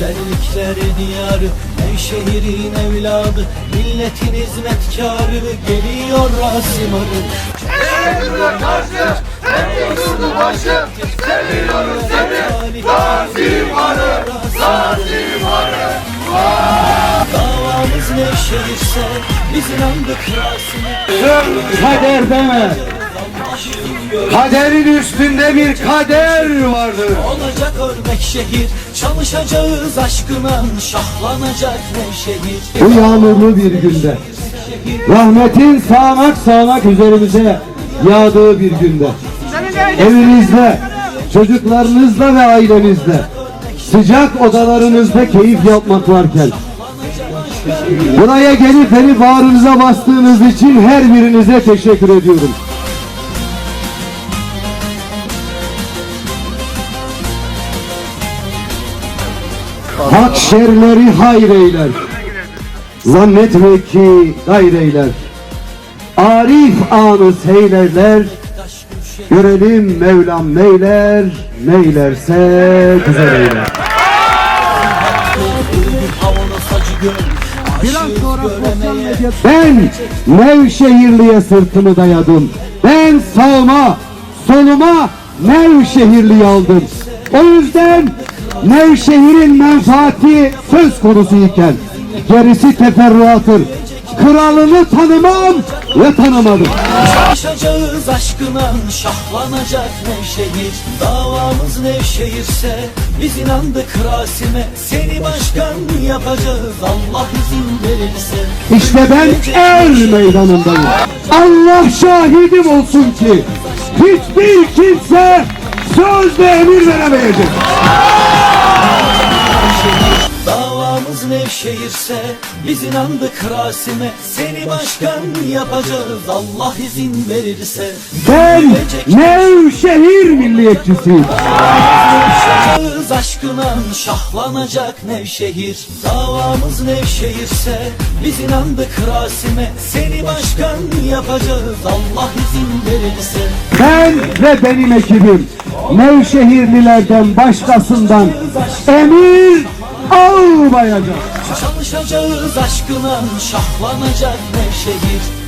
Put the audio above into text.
gençlerin yarı Nevşehir'in evladı Milletin hizmetkarı Geliyor Rasim Arı Rasim Arı Rasim Arı Davamız Nevşehir'se Biz inandık Rasim'e Kader deme. Kaderin üstünde bir kader vardır. Örnek şehir Çalışacağız aşkına Şahlanacak Nevşehir Bu yağmurlu bir günde. Rahmetin sağanak sağanak üzerimize yağdığı bir günde. Evinizde, çocuklarınızla ve ailenizle, sıcak odalarınızda keyif yapmak varken, buraya gelip beni bağrınıza bastığınız için her birinize teşekkür ediyorum. Hak şerleri hayreyler. Zannetme ki gayreyler. Arif anı seylerler. Görelim Mevlam meyler, meylerse güzel eyler. Ben Nevşehirli'ye sırtımı dayadım. Ben sağıma, soluma Nevşehirli'yi aldım. O yüzden Nevşehir'in menfaati söz konusu iken gerisi teferruattır. Kralını tanımam ve tanımadım. Çalışacağız aşkına Şahlanacak Nevşehir Davamız Nevşehir'se Biz inandık Rasim'e Seni başkan yapacağız Allah izin verirse İşte ben er meydanındayım. Allah şahidim olsun ki hiçbir kimse söz ve emir veremeyecek. Nevşehir'se Biz inandık Rasim'e. Seni başkan yapacağız Allah izin verirse. Ben Nevşehir milliyetçisiyim. Aşkına şahlanacak Nevşehir. Davamız Nevşehir'se Biz inandık Rasim'e. Seni başkan yapacağız Allah izin verirse. Ben ve benim ekibim Nevşehirlilerden başkasından emir almayacak. Çalışacağız aşkına şahlanacak Nevşehir